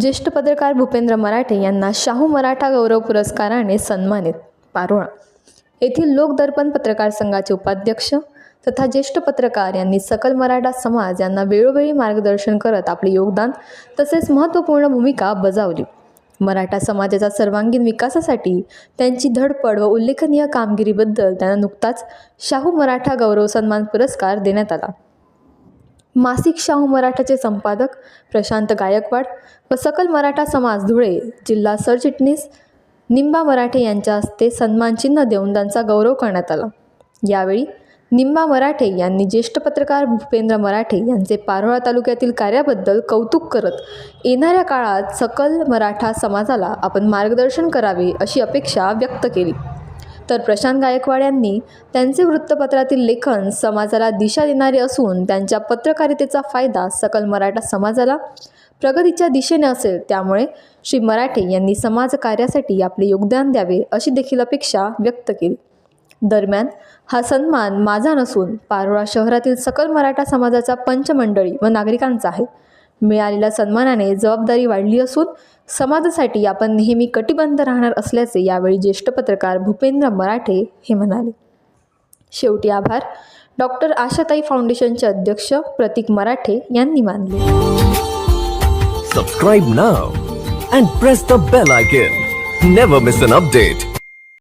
ज्येष्ठ पत्रकार भूपेंद्र मराठे यांना शाहू मराठा गौरव पुरस्काराने सन्मानित. पारोळा येथील लोकदर्पण पत्रकार संघाचे उपाध्यक्ष तथा ज्येष्ठ पत्रकार यांनी सकल मराठा समाज यांना वेळोवेळी मार्गदर्शन करत आपले योगदान तसेच महत्त्वपूर्ण भूमिका बजावली. मराठा समाजाच्या सर्वांगीण विकासासाठी त्यांची धडपड व उल्लेखनीय कामगिरीबद्दल त्यांना नुकताच शाहू मराठा गौरव सन्मान पुरस्कार देण्यात आला. मासिक शाहू मराठाचे संपादक प्रशांत गायकवाड व सकल मराठा समाज धुळे जिल्हा सरचिटणीस निंबा मराठे यांच्या हस्ते सन्मानचिन्ह देऊन त्यांचा गौरव करण्यात आला. यावेळी निंबा मराठे यांनी ज्येष्ठ पत्रकार भूपेंद्र मराठे यांचे पारोळा तालुक्यातील कार्याबद्दल कौतुक करत येणाऱ्या काळात सकल मराठा समाजाला आपण मार्गदर्शन करावे अशी अपेक्षा व्यक्त केली. तर प्रशांत गायकवाड यांनी त्यांचे वृत्तपत्रातील लेखन समाजाला दिशा देणारे असून त्यांच्या पत्रकारितेचा फायदा सकल मराठा समाजाला प्रगतीच्या दिशेने असेल. त्यामुळे श्री मराठे यांनी समाजकार्यासाठी आपले योगदान द्यावे अशी देखील अपेक्षा व्यक्त केली. दरम्यान हा सन्मान माझा नसून पारोळा शहरातील सकल मराठा समाजाचा पंचमंडळी व नागरिकांचा आहे. मिळालेल्या सन्मानाने जबाबदारी वाढली असून समाजासाठी आपण नेहमी कटिबंध राहणार असल्याचे यावेळी ज्येष्ठ पत्रकार भूपेंद्र मराठे हे म्हणाले. शेवटी आभार. डॉक्टर आशाताई फाउंडेशनचे अध्यक्ष प्रतीक मराठे यांनी मानले. Subscribe now and press the bell icon never miss an update